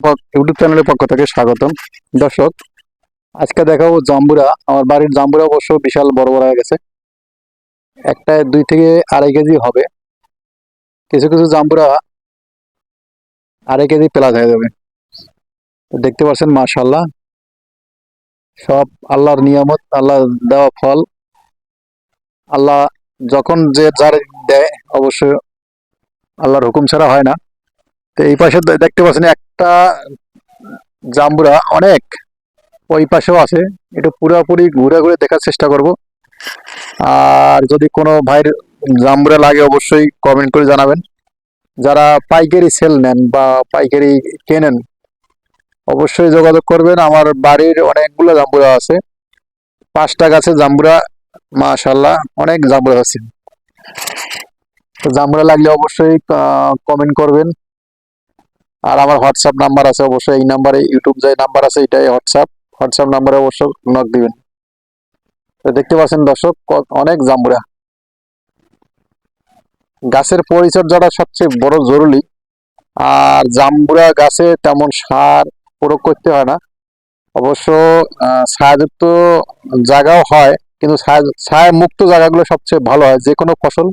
YouTube চ্যানেলের পক্ষ থেকে স্বাগতম। দর্শক, আজকে দেখাবো জাম্বুরা। আমার বাড়ির জাম্বুরা অবশ্য বিশাল বড় বড় হয়ে গেছে। একটা দুই থেকে আড়াই কেজি হবে। কিছু কিছু জাম্বুরা আড়াই কেজি প্লাস হয়ে যাবে। দেখতে পাচ্ছেন মাশাল্লাহ সব আল্লাহর নিয়ামত আল্লাহ দেওয়া ফল। আল্লাহ যখন যে যার দেয় অবশ্য আল্লাহর হুকুম ছাড়া হয় না। তো এই পাশে দেখতে পাচ্ছেন একটা জাম্বুরা অনেক। ওই পাশেও আছে। এটা পুরোপুরি ঘুরে ঘুরে দেখার চেষ্টা করব। আর যদি কোনো ভাইয়ের জাম্বুরা লাগে অবশ্যই কমেন্ট করে জানাবেন। যারা পাইকারি সেল নেন বা পাইকারি কেনেন, অবশ্যই যোগাযোগ করবেন। আমার বাড়ির অনেকগুলো জাম্বুরা আছে। পাঁচটা গাছে জাম্বুরা মাশাল্লাহ অনেক জাম্বুরা আছে। তো জাম্বুরা লাগলে অবশ্যই কমেন্ট করবেন। আর আমার হোয়াটসঅ্যাপ নাম্বার আছে অবশ্যই, এই নাম্বারে ইউটিউব যে নাম্বার আছে, এটাই হোয়াটসঅ্যাপ হোয়াটসঅ্যাপ নাম্বারে অবশ্য নক দিবেন। তো দেখতে পাচ্ছেন দর্শক অনেক জাম্বুরা। গাছের পরিচর্যাটা সবচেয়ে বড় জরুরি। আর জাম্বুরা গাছে তেমন সার প্রয়োগ করতে হয় না। অবশ্য ছায়াযুক্ত জায়গাও হয়, কিন্তু ছায়া মুক্ত জায়গাগুলো সবচেয়ে ভালো হয়। যে কোনো ফসল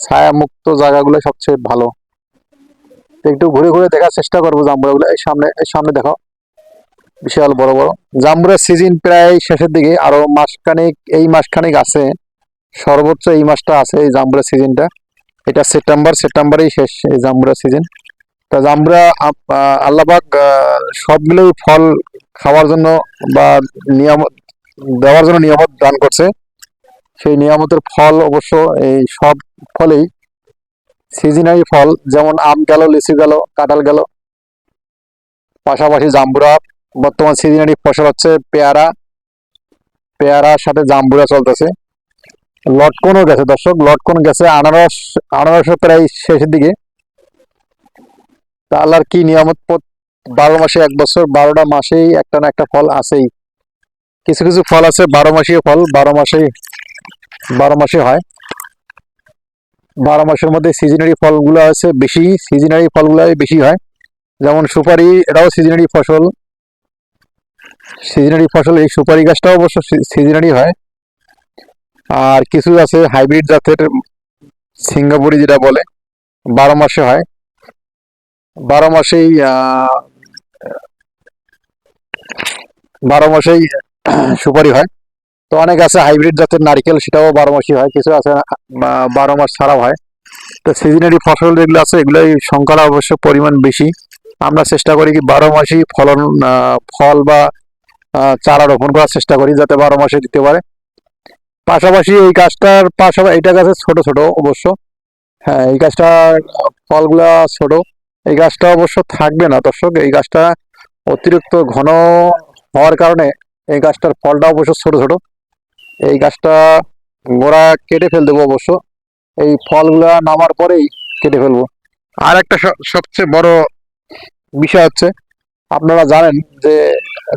ছায়া মুক্ত জায়গাগুলো সবচেয়ে ভালো। একটু ঘুরে ঘুরে দেখার চেষ্টা করব জাম্বুরাগুলো এই সামনে এই সামনে দেখো। বিশাল বড় বড়। জাম্বুরার সিজন প্রায় শেষের দিকে, আরও মাসখানেক, এই মাসখানেক আছে। সর্বোচ্চ এই মাসটা আছে এই জাম্বুরা সিজনটা এটা সেপ্টেম্বর, সেপ্টেম্বরেই শেষ এই জাম্বুরা সিজন তা জাম্বুরা আল্লাহবাক সবগুলোই ফল খাওয়ার জন্য বা নিয়ামত, দেওয়ার জন্য নিয়ামত দান করছে। সেই নিয়ামতের ফল অবশ্য এই সব ফলেই সিজনারি ফল, যেমন আম গেল, লিচু গেল, কাঁঠাল গেল। পাশাপাশি জাম্বুরা, বর্তমান সিজনারি ফসল হচ্ছে পেয়ারা। পেয়ারার সাথে জাম্বুরা চলতেছে। লটকনও গেছে, দর্শক, লটকন গেছে আনারস, আনারসও প্রায় শেষের দিকে। আল্লাহর কি নিয়ামত বারো মাসে এক বছর, বারোটা মাসেই একটা না একটা ফল আছেই। কিছু কিছু ফল আছে, বারো মাসীয় ফল, বারো মাসে বারো মাসে হয়। বারো মাসের মধ্যে সিজনারি ফলগুলো আছে, বেশি সিজনারি ফলগুলো বেশি হয়। যেমন সুপারি, এটাও সিজনারি ফসল। সিজনারি ফসল, এই সুপারি গাছটাও অবশ্য সিজনারি হয়। আর কিছু আছে হাইব্রিড জাতের, সিঙ্গাপুরি যেটা বলে, বারো মাসে হয়। বারো মাসেই বারো মাসেই সুপারি হয়। তো অনেক আছে হাইব্রিড জাতের নারকেল, সেটাও বারো মাসই হয়, কিছু আছে বারো মাস ছাড়াও হয়। তো সিজনারি ফসল যেগুলো আছে, এগুলোই সংখ্যাটা অবশ্য পরিমাণ বেশি। আমরা চেষ্টা করি কি বারো মাসই ফলন ফল বা চারা রোপণ করার চেষ্টা করি, যাতে বারো মাসে দিতে পারে। পাশাপাশি এই গাছটার পাশাপাশি, এইটা গাছের ছোট ছোট অবশ্য। হ্যাঁ এই গাছটার ফলগুলা ছোট। এই গাছটা অবশ্য থাকবে না, দর্শক। এই গাছটা অতিরিক্ত ঘন হওয়ার কারণে এই গাছটার ফলটা অবশ্য ছোট ছোট। এই গাছটা গোড়া কেটে ফেল দেবো অবশ্য। এই ফলগুলা নামার পরেই কেটে ফেলব। আর একটা সবচেয়ে বড় বিষয় হচ্ছে, আপনারা জানেন যে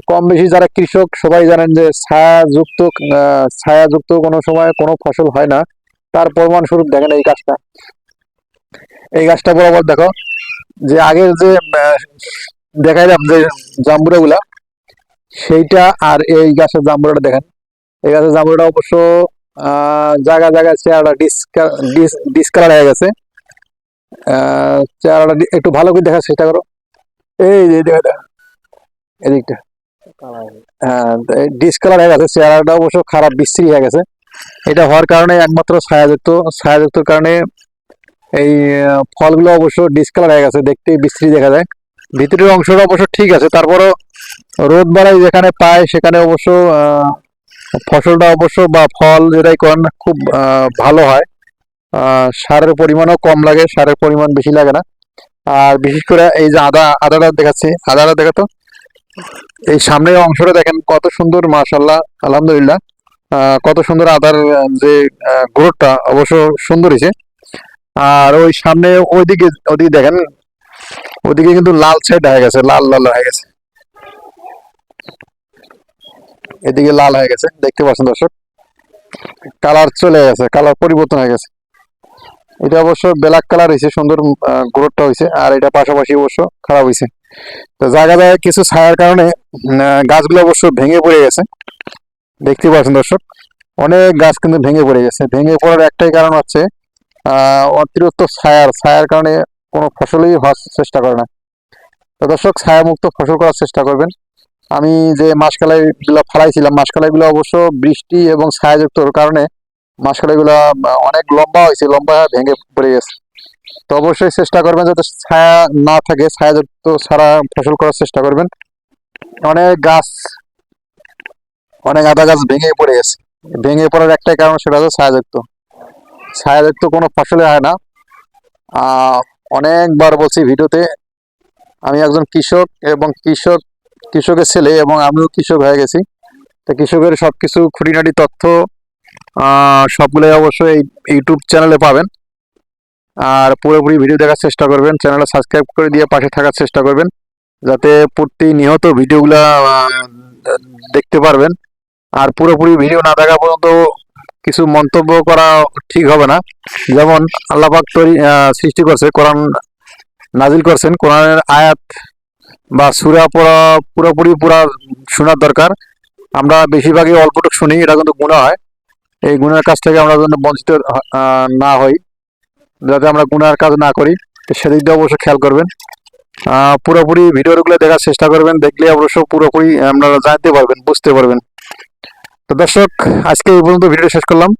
কম বেশি যারা কৃষক, সবাই জানেন যে ছায়াযুক্ত ছায়াযুক্ত কোনো সময় কোনো ফসল হয় না। তার প্রমাণ স্বরূপ দেখেন এই গাছটা। এই গাছটা বরাবর দেখো, যে আগের যে দেখাইলাম যে জাম্বুরা গুলা সেইটা আর এই গাছের জাম্বুরাটা দেখেন। এই গাছের জাম্বুরাটা অবশ্য জায়গা জায়গায় চেহারাটা ডিসকালার হয়ে গেছে। চেহারাটা একটু ভালো করে দেখার চেষ্টা করো। এই যে এদিকটা। হ্যাঁ ডিসকালার হয়ে গেছে, চেহারাটা অবশ্য খারাপ, বিশ্রী হয়ে গেছে। এটা হওয়ার কারণে একমাত্র ছায়াযুক্ত, ছায়াযুক্তর কারণে এই ফলগুলো অবশ্য ডিসকালার হয়ে গেছে, দেখতে বিশ্রী দেখা যায়। ভিতরের অংশটা অবশ্য ঠিক আছে, তারপরও রোদ বাড়াই যেখানে পায়, সেখানে অবশ্য ফসলটা অবশ্য বা ফল যেটাই করেন খুব ভালো হয়। সারের পরিমাণও কম লাগে, সারের পরিমাণ বেশি লাগে না। আর বিশেষ করে এই যে আদা, আদাটা দেখাচ্ছি, আদাটা দেখাতো এই সামনের অংশটা দেখেন কত সুন্দর মাশাল্লাহ আলহামদুলিল্লাহ। কত সুন্দর আদার, যে গ্রোথটা অবশ্য সুন্দর হয়েছে। আর ওই সামনে ওইদিকে, ওদিকে দেখেন ওদিকে কিন্তু লাল সাইড হয়ে গেছে, লাল লাল হয়ে গেছে। এদিকে লাল হয়ে গেছে, দেখতে পাচ্ছেন দর্শক। কালার চলে গেছে, কালার পরিবর্তন হয়ে গেছে। এটা অবশ্য ব্ল্যাক কালার হয়েছে, সুন্দর গ্রোথটা হয়েছে, আর এটা পাশাপাশি অবশ্য খারাপ হয়েছে। তো জায়গা জায়গায় কিছু ছায়ার কারণে গাছগুলো অবশ্য ভেঙে পড়ে গেছে। দেখতে পাচ্ছেন দর্শক, অনেক গাছ কিন্তু ভেঙে পড়ে গেছে। ভেঙে পড়ার একটাই কারণ হচ্ছে অতিরিক্ত ছায়ার ছায়ার কারণে কোনো ফসলই হওয়ার চেষ্টা করে না। তো দর্শক, ছায়ামুক্ত ফসল করার চেষ্টা করবেন। আমি যে মাসকালাই গুলো ফালাইছিলাম মাসকালাই গুলো অবশ্য বৃষ্টি এবং ছায়াযুক্তর কারণে মাসকালাই গুলো অনেক লম্বা হয়েছে, লম্বা হয়ে ভেঙে পড়ে গেছে। তো অবশ্যই চেষ্টা করবেন যাতে ছায়া না থাকে, ছায়াযুক্ত ছাড়া ফসল করার চেষ্টা করবেন। অনেক গাছ, অনেক আদা গাছ ভেঙে পড়ে গেছে। ভেঙে পড়ার একটাই কারণ সেটা হচ্ছে ছায়াযুক্ত। ছায়াযুক্ত কোনো ফসলে হয় না। অনেকবার বলছি ভিডিওতে, আমি একজন কৃষক এবং কৃষক কৃষকের ছেলে এবং আমিও কৃষক হয়ে গেছি। তো কৃষকের সব কিছু খুঁটিনাটি তথ্য সবগুলোই অবশ্যই ইউটিউব চ্যানেলে পাবেন। আর পুরোপুরি ভিডিও দেখার চেষ্টা করবেন। চ্যানেলটা সাবস্ক্রাইব করে দিয়ে পাশে থাকার চেষ্টা করবেন। যাতে প্রতিনিয়ত ভিডিওগুলো দেখতে পারবেন। আর পুরোপুরি ভিডিও না দেখা পর্যন্ত কিছু মন্তব্য করা ঠিক হবে না। যেমন আল্লাপাক তৈরি সৃষ্টি করছে, কোরআন নাজিল করছেন। কোরআনের আয়াত বা সুরা পড়া, পুরোপুরি পুরা শোনার দরকার। আমরা বেশিরভাগই অল্পটুকু শুনি, এটা কিন্তু গুণা হয়। এই গুণের কাছ থেকে আমরা যেন বঞ্চিত না হই, যাতে আমরা গুনার কাজ না করি। তো সেদিক দিয়ে অবশ্যই খেয়াল করবেন। পুরোপুরি ভিডিওগুলো দেখার চেষ্টা করবেন, দেখলে অবশ্য পুরোপুরি আপনারা জানতে পারবেন, বুঝতে পারবেন। তো দর্শক, আজকে এই পর্যন্ত ভিডিও শেষ করলাম।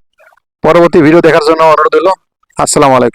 পরবর্তী ভিডিও দেখার জন্য অনুরোধ হলো আসসালামু আলাইকুম।